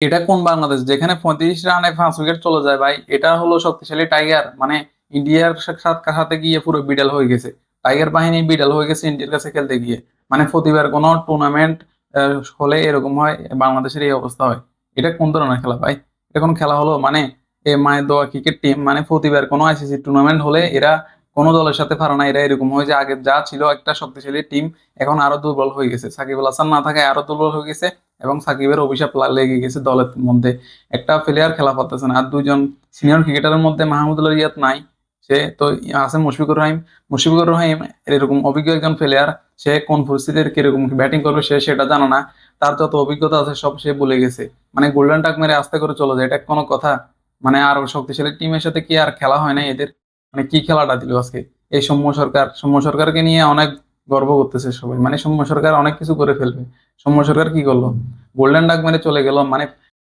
এটা কোন বাংলাদেশ? যেখানে পঁয়ত্রিশ রানে পাঁচ উইকেট চলে যায় ভাই, এটা হলো শক্তিশালী টাইগার। মানে ইন্ডিয়ার সাথে গিয়ে পুরো বিডাল হয়ে গেছে। টাইগার বাহিনী বিডাল হয়ে গেছে ইন্ডিয়ার কাছে খেলতে গিয়ে। মানে প্রতিবার কোনো টুর্নামেন্ট হলে এরকম হয়, বাংলাদেশের এই অবস্থা হয়। এটা কোন ধরনের খেলা ভাই? এটা খেলা হলো? মানে এ মায়ের দোয়া ক্রিকেট টিম মানে প্রতিবার কোনো আইসিসি টুর্নামেন্ট হলে এরা কোনো দলের সাথে পারে না। এরা এরকম হয় যে আগে যা ছিল একটা শক্তিশালী টিম এখন আরও দুর্বল হয়ে গেছে। সাকিব আল হাসান না থাকায় আরও দুর্বল হয়ে গেছে। এবং সাকিবের অভিশাপ লেগে গেছে দলের মধ্যে। একটা প্লেয়ার খেলা পারতেছে না। আর দুজন সিনিয়র ক্রিকেটারের মধ্যে মাহমুদুল্লাহ রিয়াদ নাই। সে তো আছে মুশফিকুর রহিম। মুশফিকুর রহিম এরকম অভিজ্ঞ একজন প্লেয়ার সে কোন পরিস্থিতির কীরকম ব্যাটিং করবে সে সেটা জানে না। তার যত অভিজ্ঞতা আছে সব সে ভুলে গেছে। মানে গোল্ডেন টাক মেরে আস্তে করে চলে যায়। এটা কোনো কথা। মানে আর শক্তিশালী টিমের সাথে কি আর খেলা হয় না এদের? মানে কি খেলাটা দিল আজকে? এই সৌম্য সরকার। সৌম্য সরকারকে নিয়ে অনেক গর্ব করতেছে সবাই। মানে সৌম্য সরকার অনেক কিছু করে ফেলবে। সৌম্য সরকার কি করল? গোল্ডেন ডাক মেরে চলে গেল। মানে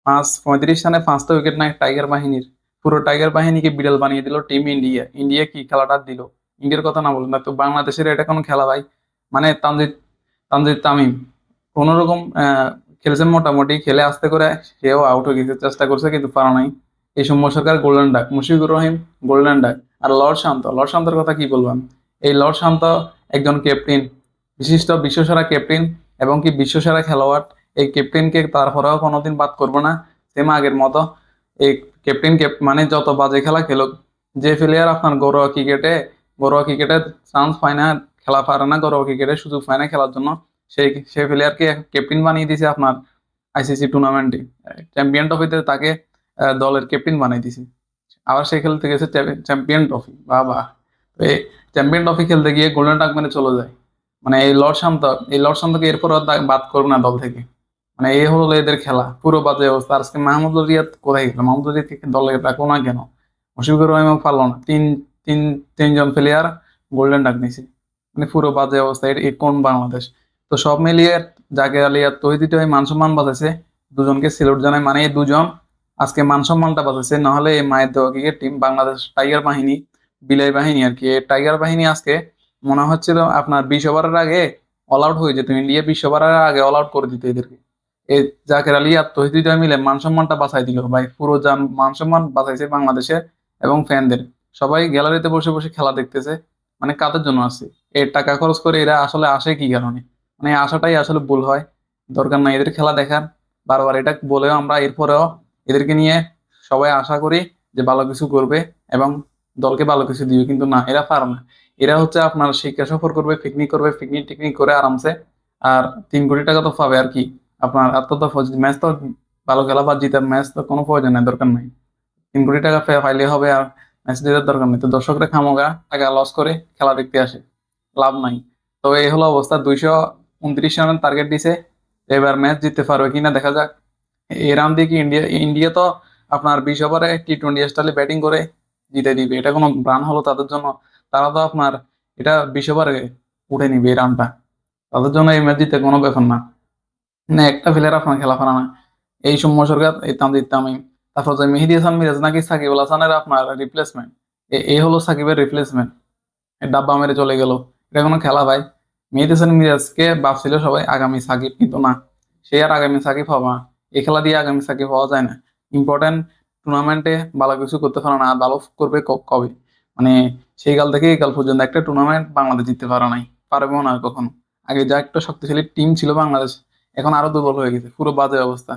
পাঁচ, পঁয়ত্রিশ রানে পাঁচটা উইকেট নাই টাইগার বাহিনীর। পুরো টাইগার বাহিনীকে বিড়াল বানিয়ে দিল টিম ইন্ডিয়া ইন্ডিয়া কি খেলাটা দিল? ইন্ডিয়ার কথা না বলুন না তো। বাংলাদেশের এটা কোনো খেলা ভাই? মানে তানজিদ তানজিদ তামিম। কোন রকম খেলেছে মোটামুটি। খেলে আসতে করে সেও আউট হয়ে গেছে, চেষ্টা করছে, কিন্তু পারা নাই। এই সৌম্য সরকার golden duck Mushfiqur Rahim golden duck আর লর্ড শান্ত, লর্ড শান্তর কথা কি বলবেন এই লর্ড শান্ত একজন ক্যাপ্টেন বিশিষ্ট বিশ্বসেরা ক্যাপ্টেন এবং কি বিশ্বসেরা খেলোয়াড়। এই ক্যাপ্টেনকে তারপরেও কোনোদিন বাদ করব না সেম আগের মতো। এই ক্যাপ্টেন মানে যত বাজে খেলা খেলুক, যে প্লেয়ার আপনার ঘরোয়া ক্রিকেটে ঘরোয়া ক্রিকেটে চান্স পায় না, খেলা পারে না, ঘরোয়া ক্রিকেটে সুযোগ পায় না খেলার জন্য, সেই সেই প্লেয়ারকে ক্যাপ্টেন বানিয়ে দিয়েছে আপনার আইসিসি টুর্নামেন্টে চ্যাম্পিয়ন ট্রফিতে তাকে দলের ক্যাপ্টেন বানিয়ে দিয়েছে আবার সে খেলতে গেছে চ্যাম্পিয়ন ট্রফি বা বা এই চ্যাম্পিয়ন ট্রফি খেলতে গিয়ে গোল্ডেন টাক মেরে চলে যায়। মানে এই লর্ড শান্ত এই লর্ড শান্তকে এরপর বাদ করবে না দল থেকে। মানে এই হলো এদের খেলা, পুরো বাজে অবস্থা। আজকে মাহমুদুল রিয়াদ কোথায় গেল? মাহমুদুল রিয়াদকে দলে রাখল না কেন? মুশফিকুর রহিমও পারল না। তিন তিন, তিনজন প্লেয়ার গোল্ডেন ডাক নিছে। মানে পুরো বাজে অবস্থা। এর কোন বাংলাদেশ? তো সব মিলিয়ে জাকের আলী আর তহিদিতে মান সম্মান বাঁচাইছে। দুজনকে সিলেট জানায় মানে এই দুজন আজকে মান সম্মানটা নাহলে এই মায়ের দেওয়া ক্রিকেট টিম বাংলাদেশ টাইগার বাহিনী বিলাই বাহিনী আর কি। টাইগার বাহিনী আজকে মনে হচ্ছিল আপনার বিশ ওভারের আগে অল আউট হয়ে যেত, ইন্ডিয়া বিশ ওভারের আগে অল আউট করে দিত এদেরকে। এই জাকের আলী আর তহিদ মিলে মান সম্মানটা বাঁচাই দিল। ভাই, পুরো যান মান সম্মান বাঁচাইছে বাংলাদেশের এবং ফ্যানদের সবাই গ্যালারিতে বসে বসে খেলা দেখতেছে। মানে কাদের জন্য আসছে এর টাকা খরচ করে এরা আসলে আসে কি কারণে? মানে এই আশাটাই আসলে ভুল হয়। দরকার নাই এদের খেলা দেখার। বারবার এটা বলেও আমরা এরপরেও এদেরকে নিয়ে সবাই আশা করি যে ভালো কিছু করবে এবং দলকে ভালো কিছু দিবে কিন্তু না, এরা পারে না। এরা হচ্ছে আপনার শিক্ষা সফর করবে পিকনিক করবে পিকনিক টিকনিক করে আরামসে। আর তিন কোটি টাকা তো পাবে আর কি। আপনার আর তো ম্যাচ তো ভালো খেলা বা জিতার ম্যাচ তো কোনো প্রয়োজন নাই, দরকার নাই। তিন কোটি টাকা পাইলে হবে আর ম্যাচ জিতার দরকার নেই। তো দর্শকরা খামোগা, টাকা লস করে খেলা দেখতে আসে। লাভ নাই। তো এই হলো অবস্থা। দুইশো উনত্রিশ রানের টার্গেট দিছে। এবার ম্যাচ জিততে পারবে কিনা দেখা যাক। এই রান দিয়ে কি ইন্ডিয়া ইন্ডিয়া তো আপনার বিশ ওভারে টি টোয়েন্টি স্টাইলে ব্যাটিং করে। জিতে দিবে এটা কোনো রান হলো তাদের জন্য, তারা তো আপনার এটা বিশ ওভারে উঠে নিবে এই রানটা তাদের জন্য এই ম্যাচ জিতে কোনো ব্যাপার না। না, একটা প্লেয়ার আপনার খেলা পারে না। এই সৌম্য সরকার এই তামজিদ তামিম, তারপর যে মেহেদি হাসান মিরাজ নাকি সাকিব আল হাসানের আপনার রিপ্লেসমেন্ট এই হলো সাকিবের রিপ্লেসমেন্ট ডাব্বা মেরে চলে গেল। এটা কোনো খেলা ভাই। মেহেদি হাসান মিরাজকে ভাবছিল সবাই আগামী সাকিব, কিন্তু না। সে আর আগামী সাকিব হওয়া না এই খেলা দিয়ে আগামী সাকিব হওয়া যায় না। ইম্পর্টেন্ট টুর্নামেন্টে ভালো কিছু করতে পারে না, ভালো করবে কবে? মানে সেই কাল থেকে এই কাল পর্যন্ত একটা টুর্নামেন্ট বাংলাদেশ জিততে পারে নাই পারবেও না কখনো। আগে যা একটা শক্তিশালী টিম ছিল বাংলাদেশ, এখন আরও দুর্বল হয়ে গেছে, পুরো বাজে অবস্থা।